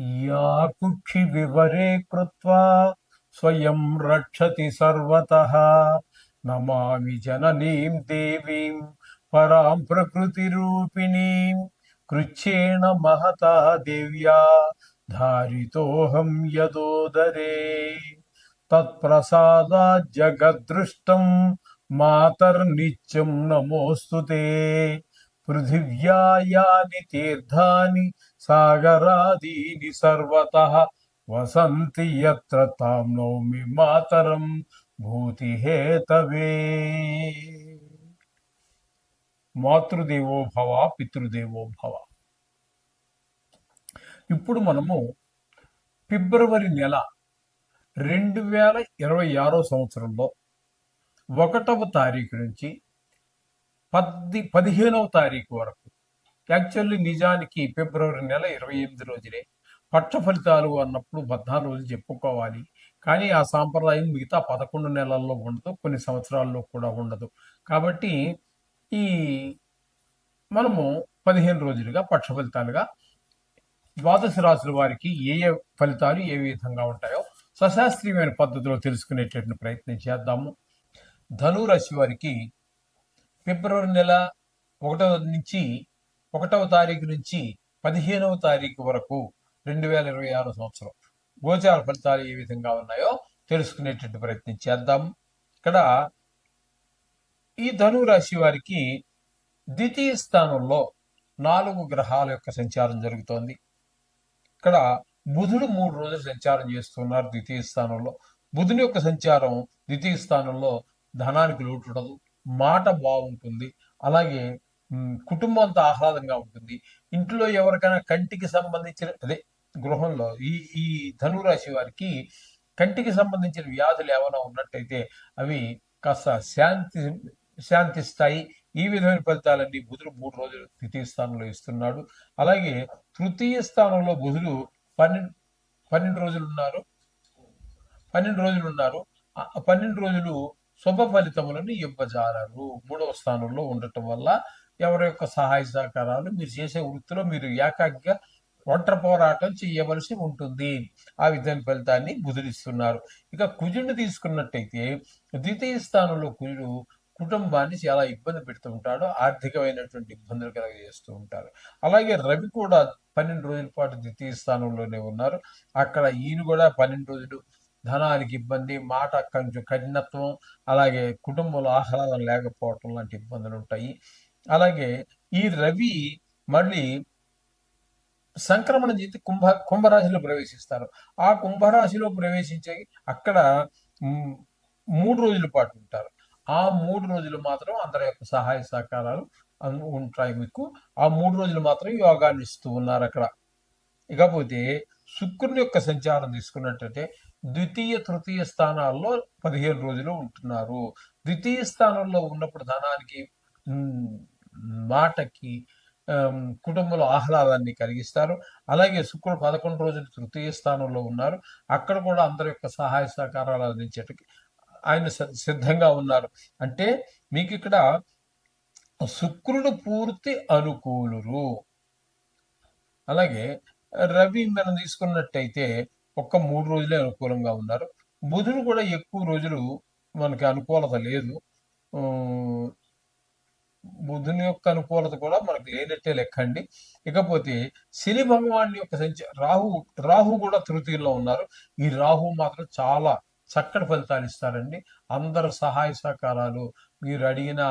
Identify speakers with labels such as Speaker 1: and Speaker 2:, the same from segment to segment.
Speaker 1: या कुक्षि विवरे कृत्वा स्वयं रक्षति सर्वतः। नमामि जननीं देवीं परां प्रकृतिरूपिणीं। कृच्छ्रेण महता देव्या, धारितोऽहं यदोदरे। तत्प्रसादात् जगद्दृष्टं मातर्नित्यं नमोऽस्तु ते। పృథివ్యాయాని తీర్థాని సాగరాదీని సర్వత. వసంతి ఎత్ర తాం నోమి మాతరం భూతి హేతవే మాతృదేవో భవ పితృదేవో భవ. ఇప్పుడు మనము ఫిబ్రవరి నెల రెండు వేల ఇరవై ఆరో సంవత్సరంలో ఒకటవ తారీఖు నుంచి పద్ది పదిహేనవ తారీఖు వరకు. యాక్చువల్లీ నిజానికి ఫిబ్రవరి నెల ఇరవై ఎనిమిది రోజులే. పక్ష ఫలితాలు అన్నప్పుడు పద్నాలుగు రోజులు చెప్పుకోవాలి. కానీ ఆ సాంప్రదాయం మిగతా పదకొండు నెలల్లో ఉండదు కొన్ని సంవత్సరాల్లో కూడా ఉండదు. కాబట్టి ఈ మనము పదిహేను రోజులుగా పక్ష ఫలితాలుగా ద్వాదశ రాశుల వారికి ఏ ఏ ఫలితాలు ఏ విధంగా ఉంటాయో సశాస్త్రీయమైన పద్ధతిలో తెలుసుకునేటటువంటి ప్రయత్నం చేద్దాము. ధనురాశి వారికి ఫిబ్రవరి నెల ఒకటవ నుంచి ఒకటవ తారీఖు నుంచి పదిహేనవ తారీఖు వరకు రెండు వేల ఇరవై ఆరు సంవత్సరం గోచార ఫలితాలు ఏ విధంగా ఉన్నాయో తెలుసుకునేటట్టు ప్రయత్నం చేద్దాం. ఇక్కడ ఈ ధను రాశి వారికి ద్వితీయ స్థానంలో నాలుగు గ్రహాల యొక్క సంచారం జరుగుతోంది. ఇక్కడ బుధుడు మూడు రోజులు సంచారం చేస్తున్నారు ద్వితీయ స్థానంలో. బుధుని యొక్క సంచారం ద్వితీయ స్థానంలో ధనానికి లోటు ఉండదు. మాట బాగుంటుంది. అలాగే కుటుంబం అంతా ఆహ్లాదంగా ఉంటుంది. ఇంట్లో ఎవరికైనా కంటికి సంబంధించిన అదే గృహంలో ఈ ఈ ధనురాశి వారికి కంటికి సంబంధించిన వ్యాధులు ఏమైనా ఉన్నట్టయితే అవి కాస్త శాంతి శాంతిస్తాయి. ఈ విధమైన ఫలితాలన్నీ బుధుడు మూడు రోజులు ద్వితీయ స్థానంలో ఇస్తున్నాడు. అలాగే తృతీయ స్థానంలో బుధుడు పన్నెండు పన్నెండు రోజులు ఉన్నారు. పన్నెండు రోజులు ఉన్నారు. పన్నెండు రోజులు శుభ ఫలితములను ఇవ్వజారరు. మూడవ స్థానంలో ఉండటం వల్ల ఎవరి యొక్క సహాయ సహకారాలు మీరు చేసే వృత్తిలో మీరు ఏకాగ్రగా ఒంటరి పోరాటం చేయవలసి ఉంటుంది. ఆ విధమైన ఫలితాన్ని బుధుడిస్తున్నారు ఇక కుజుడిని తీసుకున్నట్టయితే ద్వితీయ స్థానంలో కుజుడు కుటుంబాన్ని చాలా ఇబ్బంది పెడుతూ ఉంటాడు. ఆర్థికమైనటువంటి ఇబ్బందులు కలగజేస్తూ ఉంటారు. అలాగే రవి కూడా పన్నెండు రోజుల పాటు ద్వితీయ స్థానంలోనే ఉన్నారు. అక్కడ ఈయన కూడా పన్నెండు రోజులు ధనానికి ఇబ్బంది మాట కొంచెం కఠినత్వం అలాగే కుటుంబంలో ఆహ్లాదం లేకపోవటం లాంటి ఇబ్బందులు ఉంటాయి. అలాగే ఈ రవి మళ్ళీ సంక్రమణ చేతి కుంభ కుంభరాశిలో ప్రవేశిస్తారు. ఆ కుంభరాశిలో ప్రవేశించే అక్కడ మూడు రోజుల పాటు ఉంటారు. ఆ మూడు రోజులు మాత్రం అందరి యొక్క సహాయ సహకారాలు ఉంటాయి మీకు. ఆ మూడు రోజులు మాత్రం యోగాన్ని ఇస్తూ ఉన్నారు అక్కడ. ఇకపోతే శుక్రుని యొక్క సంచారం తీసుకున్నట్టయితే ద్వితీయ తృతీయ స్థానాల్లో పదిహేను రోజులు ఉంటున్నారు. ద్వితీయ స్థానంలో ఉన్నప్పుడు ధనానికి మాటకి కుటుంబంలో ఆహ్లాదాన్ని కలిగిస్తారు. అలాగే శుక్రుడు పదకొండు రోజులు తృతీయ స్థానంలో ఉన్నారు. అక్కడ కూడా అందరి యొక్క సహాయ సహకారాలు అందించేటకి ఆయన సిద్ధంగా ఉన్నారు. అంటే మీకు ఇక్కడ శుక్రుడు పూర్తి అనుకూలురు అలాగే రవి మనం తీసుకున్నట్టయితే ఒక్క మూడు రోజులే అనుకూలంగా ఉన్నారు. బుధుడు కూడా ఎక్కువ రోజులు మనకి అనుకూలత లేదు. బుధుని యొక్క అనుకూలత కూడా మనకు లేనట్టే లెక్కండి ఇకపోతే శని భగవాన్ యొక్క సంచి రాహు రాహు కూడా తృతీయంలో ఉన్నారు. ఈ రాహు మాత్రం చాలా చక్కటి ఫలితాలు ఇస్తారండి. అందరు సహాయ సహకారాలు మీరు అడిగిన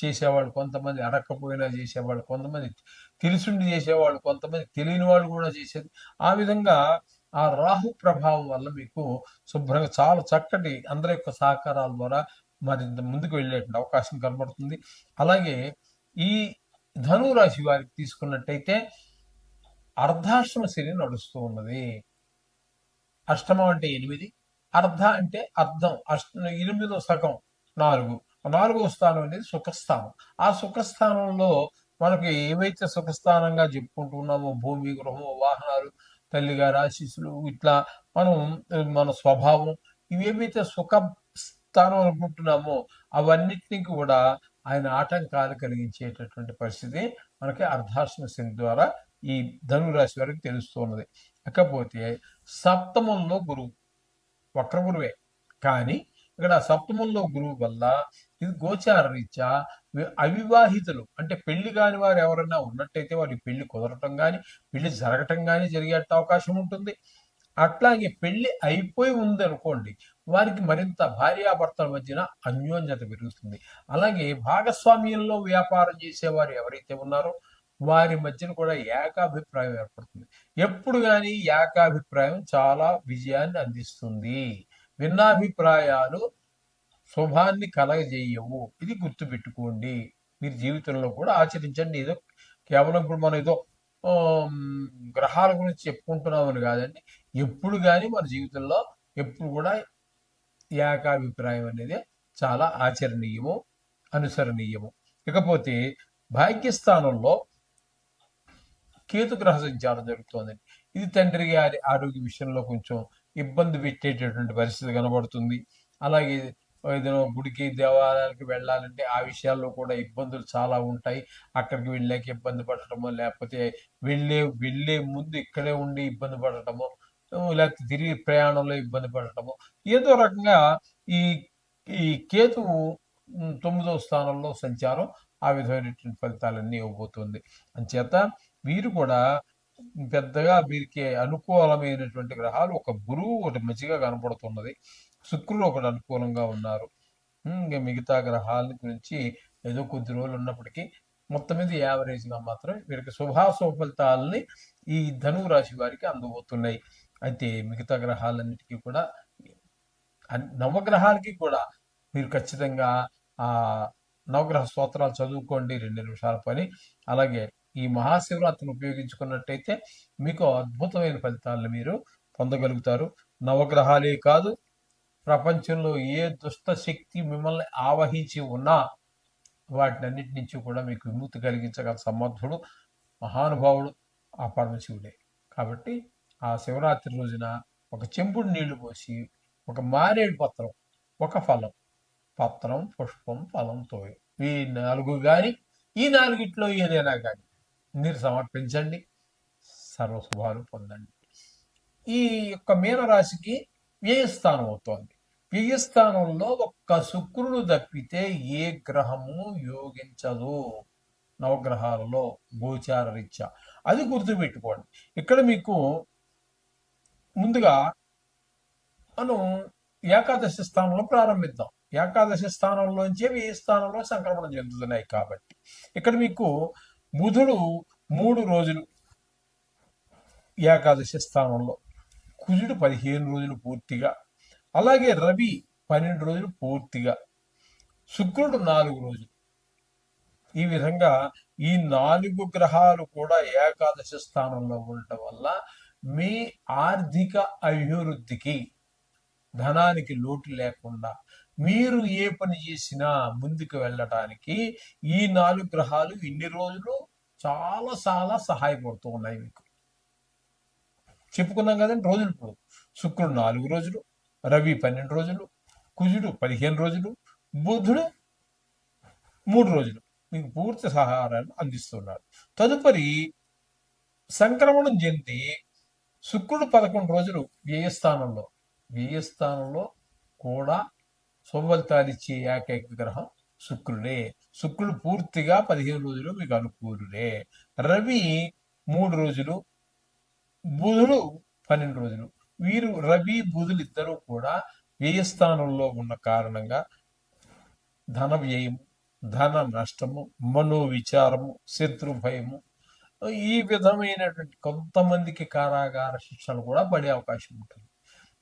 Speaker 1: చేసేవాళ్ళు కొంతమంది అడగకపోయినా చేసేవాళ్ళు కొంతమంది తెలిసిండి చేసేవాళ్ళు కొంతమంది తెలియని వాళ్ళు కూడా చేసేది. ఆ విధంగా ఆ రాహు ప్రభావం వల్ల మీకు శుభ్రంగా చాలా చక్కటి అందరి యొక్క సహకారాల ద్వారా మరింత ముందుకు వెళ్ళేటువంటి అవకాశం కనబడుతుంది. అలాగే ఈ ధనురాశి వారికి తీసుకున్నట్టయితే అర్ధాశ్రమ శని నడుస్తూ ఉన్నది. అష్టమం అంటే ఎనిమిది అర్ధ అంటే అర్ధం అష్ట ఎనిమిదో సగం నాలుగు. నాలుగో స్థానం అనేది సుఖస్థానం. ఆ సుఖస్థానంలో మనకి ఏవైతే సుఖస్థానంగా చెప్పుకుంటున్నామో భూమి గృహము వాహనాలు తల్లిగారి ఆశీస్సులు ఇట్లా మనం మన స్వభావం ఇవేవైతే సుఖ స్థానం అనుకుంటున్నామో అవన్నిటినీ కూడా ఆయన ఆటంకాలు కలిగించేటటువంటి పరిస్థితి మనకి అర్ధాశ్రమ శని ద్వారా ఈ ధనురాశి వారికి తెలుస్తున్నది ఇకపోతే సప్తమంలో గురువు వక్ర గురువే కానీ ఇక్కడ సప్తమంలో గురువు వల్ల ఇది గోచార రీత్యా అవివాహితులు. అంటే పెళ్ళి కాని వారు ఎవరైనా ఉన్నట్టయితే వారికి పెళ్ళి కుదరటం కానీ పెళ్ళి జరగటం కానీ జరిగే అవకాశం ఉంటుంది. అట్లాగే పెళ్ళి అయిపోయి ఉంది అనుకోండి వారికి మరింత భార్యాభర్తల మధ్యన అన్యోన్యత పెరుగుతుంది. అలాగే భాగస్వామ్యంలో వ్యాపారం చేసేవారు ఎవరైతే ఉన్నారో వారి మధ్యన కూడా ఏకాభిప్రాయం ఏర్పడుతుంది. ఎప్పుడు కానీ ఏకాభిప్రాయం చాలా విజయాన్ని అందిస్తుంది. భిన్నాభిప్రాయాలు శుభాన్ని కలగజేయవు. ఇది గుర్తుపెట్టుకోండి. మీరు జీవితంలో కూడా ఆచరించండి. ఏదో కేవలం ఇప్పుడు మనం ఏదో గ్రహాల గురించి చెప్పుకుంటున్నామని కాదండి. ఎప్పుడు కానీ మన జీవితంలో ఎప్పుడు కూడా ఏకాభిప్రాయం అనేది చాలా ఆచరణీయము అనుసరణీయము. ఇకపోతే భాగ్యస్థానంలో కేతు గ్రహ సంచారం జరుగుతోందండి. ఇది తండ్రి గారి ఆరోగ్య విషయంలో కొంచెం ఇబ్బంది పెట్టేటటువంటి పరిస్థితి కనబడుతుంది. అలాగే ఏదైనా గుడికి దేవాలయాలకు వెళ్ళాలంటే ఆ విషయాల్లో కూడా ఇబ్బందులు చాలా ఉంటాయి. అక్కడికి వెళ్ళాక ఇబ్బంది పడటమో లేకపోతే వెళ్ళే వెళ్ళే ముందు ఇక్కడే ఉండి ఇబ్బంది పడటమో లేకపోతే తిరిగి ప్రయాణంలో ఇబ్బంది పడటము ఏదో రకంగా ఈ ఈ కేతువు తొమ్మిదవ స్థానంలో సంచారం ఆ విధమైనటువంటి ఫలితాలన్నీ ఇవ్వబోతుంది. అంచేత వీరు కూడా పెద్దగా వీరికి అనుకూలమైనటువంటి గ్రహాలు ఒక గురువు ఒకటి మంచిగా కనపడుతున్నది. శుక్రుడు ఒకటి అనుకూలంగా ఉన్నారు. ఇంకా మిగతా గ్రహాల గురించి ఏదో కొద్ది రోజులు ఉన్నప్పటికీ మొత్తం మీద యావరేజ్గా మాత్రం వీరికి శుభాశుభ ఫలితాలని ఈ ధనువు రాశి వారికి అందబోతున్నాయి. అయితే మిగతా గ్రహాలన్నిటికీ కూడా నవగ్రహాలకి కూడా మీరు ఖచ్చితంగా ఆ నవగ్రహ స్తోత్రాలు చదువుకోండి రెండు నిమిషాల పని. అలాగే ఈ మహాశివరాత్రిని ఉపయోగించుకున్నట్టయితే మీకు అద్భుతమైన ఫలితాలను మీరు పొందగలుగుతారు. నవగ్రహాలే కాదు ప్రపంచంలో ఏ దుష్ట శక్తి మిమ్మల్ని ఆవహించి ఉన్నా వాటిని అన్నిటి నుంచి కూడా మీకు విముక్తి కలిగించగల సమర్థుడు మహానుభావుడు ఆ పరమశివుడే. కాబట్టి ఆ శివరాత్రి రోజున ఒక చెంబుడు నీళ్ళు పోసి ఒక మారేడు పత్రం ఒక ఫలం పత్రం పుష్పం ఫలం తోయ ఈ నాలుగు కానీ ఈ నాలుగిట్లో ఏదైనా కానీ మీరు సమర్పించండి. సర్వశుభాలు పొందండి. ఈ యొక్క మీనరాశికి వ్యయస్థానం అవుతోంది. వ్యయస్థానంలో ఒక్క శుక్రుడు తప్పితే ఏ గ్రహము యోగించదు. నవగ్రహాలలో గోచార రీత్యా. అది గుర్తుపెట్టుకోండి. ఇక్కడ మీకు ముందుగా మనం ఏకాదశి స్థానంలో ప్రారంభిద్దాం. ఏకాదశి స్థానంలోంచే వెయ్యి స్థానంలో సంక్రమణం చెందుతున్నాయి కాబట్టి. ఇక్కడ మీకు బుధుడు మూడు రోజులు ఏకాదశి స్థానంలో కుజుడు పదిహేను రోజులు పూర్తిగా అలాగే రవి పన్నెండు రోజులు పూర్తిగా శుక్రుడు నాలుగు రోజులు. ఈ విధంగా ఈ నాలుగు గ్రహాలు కూడా ఏకాదశి స్థానంలో ఉండటం వల్ల మీ ఆర్థిక అభివృద్ధికి ధనానికి లోటు లేకుండా మీరు ఏ పని చేసినా ముందుకు వెళ్ళటానికి ఈ నాలుగు గ్రహాలు ఇన్ని రోజులు చాలా చాలా సహాయపడుతూ ఉన్నాయి మీకు. చెప్పుకున్నాం కదండి రోజులు ఇప్పుడు. శుక్రుడు నాలుగు రోజులు రవి పన్నెండు రోజులు కుజుడు పదిహేను రోజులు బుధుడు మూడు రోజులు. మీకు పూర్తి సహారాన్ని అందిస్తున్నాడు తదుపరి సంక్రమణం చెంది శుక్రుడు పదకొండు రోజులు వ్యయస్థానంలో వ్యయస్థానంలో కూడా శుభఫలితాలు ఏకైక గ్రహం శుక్రుడే. శుక్రుడు పూర్తిగా పదిహేను రోజులు మీకు అనుకూలుడే. రవి మూడు రోజులు బుధుడు పన్నెండు రోజులు. వీరు రవి బుధులు ఇద్దరూ కూడా వ్యయస్థానంలో ఉన్న కారణంగా ధన వ్యయము ధన నష్టము మనోవిచారము శత్రు భయము ఈ విధమైనటువంటి కొంతమందికి కారాగార శిక్షలు కూడా పడే అవకాశం ఉంటుంది.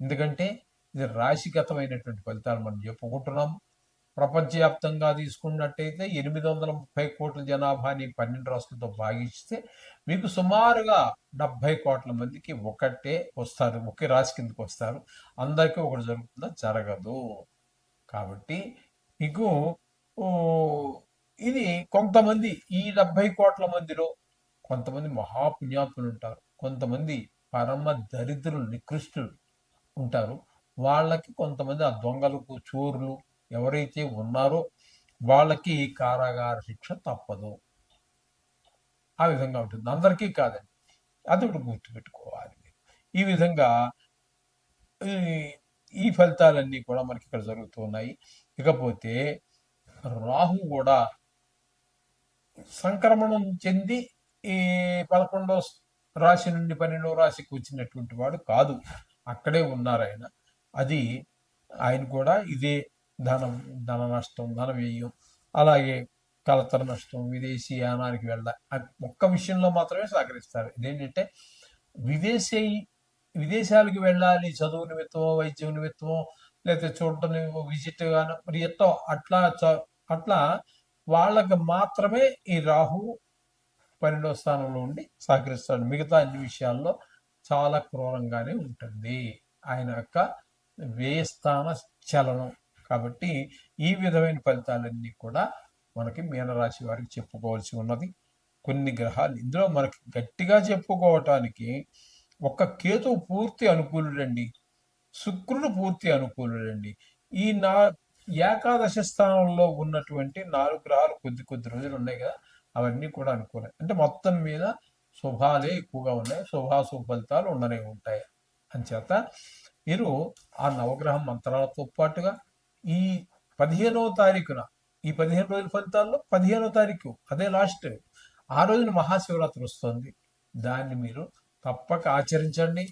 Speaker 1: ఎందుకంటే ఇది రాశిగతమైనటువంటి ఫలితాలు మనం చెప్పుకుంటున్నాం. ప్రపంచవ్యాప్తంగా తీసుకున్నట్టయితే ఎనిమిది వందల ముప్పై కోట్ల జనాభాని పన్నెండు రాష్ట్రాలతో భాగిస్తే మీకు సుమారుగా డెబ్బై కోట్ల మందికి ఒకటే వస్తారు ఒకే రాశి కిందకి వస్తారు. అందరికీ ఒకటి జరుగుతుందా? జరగదు. కాబట్టి మీకు ఇది కొంతమంది ఈ డెబ్బై కోట్ల మందిలో కొంతమంది మహాపుణ్యాత్ములు ఉంటారు. కొంతమంది పరమ దరిద్రులు నికృష్టులు ఉంటారు. వాళ్ళకి కొంతమంది ఆ దొంగలకు చోరులు ఎవరైతే ఉన్నారో వాళ్ళకి కారాగార శిక్ష తప్పదు. ఆ విధంగా ఉంటుంది. అందరికీ కాదండి. అది ఒకటి గుర్తుపెట్టుకోవాలి. ఈ విధంగా ఈ- ఈ ఫలితాలన్నీ కూడా మనకి ఇక్కడ జరుగుతున్నాయి ఇకపోతే రాహు కూడా సంక్రమణం చెంది ఈ పదకొండో రాశి నుండి పన్నెండో రాశికి వచ్చినటువంటి వాడు కాదు. అక్కడే ఉన్నారు ఆయన. అది ఆయన కూడా ఇదే ధనం ధన నష్టం ధన వ్యయం అలాగే కలతర నష్టం విదేశీ యానానికి వెళ్ళ ఒక్క విషయంలో మాత్రమే సహకరిస్తారు. ఇదేంటంటే విదేశీ విదేశాలకు వెళ్ళాలి చదువు నిమిత్తమో వైద్యం నిమిత్తమో లేకపోతే చూడటం విజిట్ కానీ మరి ఎట్టో అట్లా చ- అట్లా వాళ్ళకి మాత్రమే ఈ రాహు పన్నెండో స్థానంలో ఉండి సహకరిస్తాడు. మిగతా అన్ని విషయాల్లో చాలా క్రూరంగానే ఉంటుంది. ఆయన యొక్క వేస్థాన చలనం. కాబట్టి ఈ విధమైన ఫలితాలన్నీ కూడా మనకి మీనరాశి వారికి చెప్పుకోవాల్సి ఉన్నది. కొన్ని గ్రహాలు ఇందులో మనకి గట్టిగా చెప్పుకోవటానికి ఒక్క కేతు పూర్తి అనుకూలుడండి. శుక్రుడు పూర్తి అనుకూలుడండి. ఈ నా ఏకాదశ స్థానంలో ఉన్నటువంటి నాలుగు గ్రహాలు కొద్ది కొద్ది రోజులు ఉన్నాయి కదా అవన్నీ కూడా అనుకూలం. అంటే మొత్తం మీద శుభాలే ఎక్కువగా ఉన్నాయి. శుభాశుభ ఫలితాలు ఉండనే ఉంటాయి. అంచేత మీరు ఆ నవగ్రహ మంత్రాలతో పాటుగా ఈ పదిహేనవ తారీఖున ఈ పదిహేను రోజుల ఫలితాల్లో పదిహేనవ తారీఖు అదే లాస్ట్ ఆ రోజున మహాశివరాత్రి వస్తుంది. దాన్ని మీరు తప్పక ఆచరించండి.